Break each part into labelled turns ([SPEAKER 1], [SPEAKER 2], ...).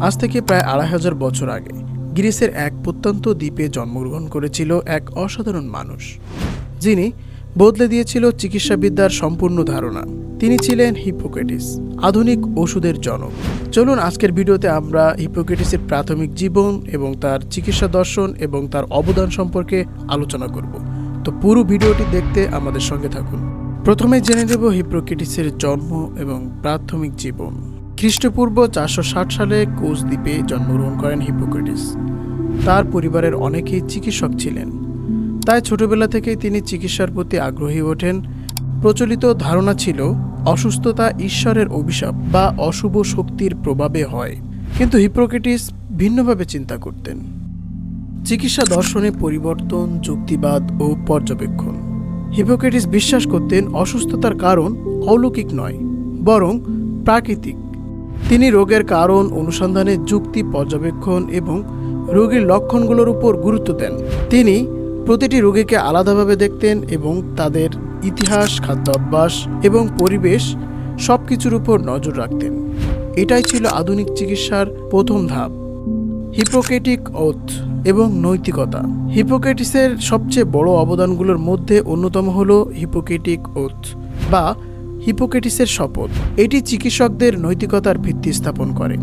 [SPEAKER 1] আজ থেকে প্রায় আড়াই হাজার বছর আগে গ্রিসের এক প্রত্যন্ত দ্বীপে জন্মগ্রহণ করেছিল এক অসাধারণ মানুষ, যিনি বদলে দিয়েছিল চিকিৎসাবিদ্যার সম্পূর্ণ ধারণা। তিনি ছিলেন হিপোক্রেটিস, আধুনিক ওষুধের জনক। চলুন আজকের ভিডিওতে আমরা হিপোক্রেটিসের প্রাথমিক জীবন এবং তার চিকিৎসা দর্শন এবং তার অবদান সম্পর্কে আলোচনা করব। তো পুরো ভিডিওটি দেখতে আমাদের সঙ্গে থাকুন। প্রথমে জেনে নেব হিপোক্রেটিসের জন্ম এবং প্রাথমিক জীবন। খ্রিস্টপূর্ব চারশো ষাট সালে কোচ দ্বীপে জন্মগ্রহণ করেন হিপোক্রেটিস। তার পরিবারের অনেকেই চিকিৎসক ছিলেন। তাই ছোটবেলা থেকেই তিনি চিকিৎসার প্রতি আগ্রহী ওঠেন। প্রচলিত ধারণা ছিল, অসুস্থতা ঈশ্বরের অভিশাপ বা অশুভ শক্তির প্রভাবে হয়। কিন্তু হিপোক্রেটিস ভিন্নভাবে চিন্তা করতেন। চিকিৎসা দর্শনে পরিবর্তন, যুক্তিবাদ ও পর্যবেক্ষণ। হিপোক্রেটিস বিশ্বাস করতেন অসুস্থতার কারণ অলৌকিক নয়, বরং প্রাকৃতিক। তিনি রোগের কারণ, অনুসন্ধানে যুক্তি, পর্যবেক্ষণ এবং রোগীর লক্ষণগুলোর উপর গুরুত্ব দেন। তিনি প্রতিটি রোগীকে আলাদাভাবে দেখতেন এবং তাদের ইতিহাস, খাদ্যাভ্যাস এবং পরিবেশ সব কিছুর উপর নজর রাখতেন। এটাই ছিল আধুনিক চিকিৎসার প্রথম ধাপ। হিপোক্রেটিক ওথ এবং নৈতিকতা। হিপোক্রেটিসের সবচেয়ে বড় অবদানগুলোর মধ্যে অন্যতম হল হিপোক্রেটিক ওথ বা হিপোক্রেটিসের শপথ। এটি চিকিৎসকদের নৈতিকতার ভিত্তি স্থাপন করে।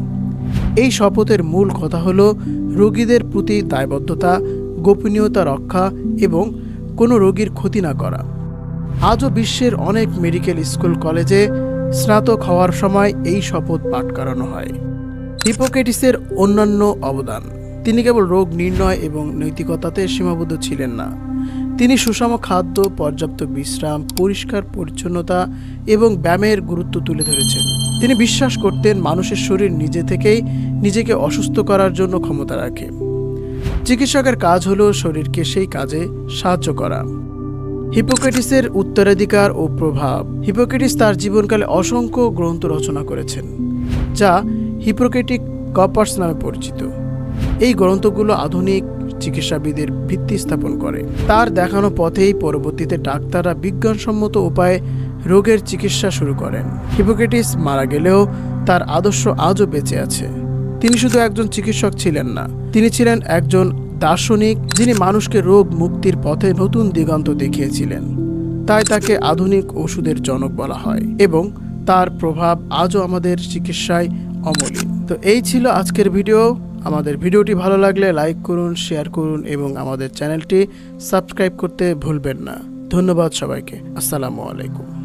[SPEAKER 1] এই শপথের মূল কথা হল রোগীদের প্রতি দায়বদ্ধতা, গোপনীয়তা রক্ষা এবং কোনো রোগীর ক্ষতি না করা। আজও বিশ্বের অনেক মেডিকেল স্কুল কলেজে স্নাতক হওয়ার সময় এই শপথ পাঠ করানো হয়। হিপোক্রেটিসের অন্যান্য অবদান। তিনি কেবল রোগ নির্ণয় এবং নৈতিকতাতে সীমাবদ্ধ ছিলেন না। তিনি সুষম খাদ্য, পর্যাপ্ত বিশ্রাম, পরিষ্কার পরিচ্ছন্নতা এবং ব্যায়ামের গুরুত্ব তুলে ধরেছেন। তিনি বিশ্বাস করতেন মানুষের শরীর নিজে থেকেই নিজেকে অসুস্থ করার জন্য ক্ষমতা রাখে। চিকিৎসকের কাজ হলো শরীরকে সেই কাজে সাহায্য করা। হিপোক্রেটিসের উত্তরাধিকার ও প্রভাব। হিপোক্রেটিস তার জীবনকালে অসংখ্য গ্রন্থ রচনা করেছেন, যা হিপোক্রেটিক কপার্স নামে পরিচিত। এই গ্রন্থগুলো আধুনিক চিকিৎসাবিদের ভিত্তি স্থাপন করে। তার দেখানো পথেই পরবর্তীতে ডাক্তাররা বিজ্ঞানসম্মত উপায়ে রোগের চিকিৎসা শুরু করেন। হিপোক্রেটিস মারা গেলেও তার আদর্শ আজও বেঁচে আছে। তিনি শুধু একজন চিকিৎসক ছিলেন না, তিনি ছিলেন একজন দার্শনিক যিনি মানুষকে রোগ মুক্তির পথে নতুন দিগন্ত দেখিয়েছিলেন। তাই তাকে আধুনিক ওষুধের জনক বলা হয় এবং তার প্রভাব আজও আমাদের চিকিৎসায় অমলিন। তো এই ছিল আজকের ভিডিও। আমাদের ভিডিওটি ভালো লাগলে লাইক করুন, শেয়ার করুন এবং আমাদের চ্যানেলটি সাবস্ক্রাইব করতে ভুলবেন না। ধন্যবাদ সবাইকে। আসসালামু আলাইকুম।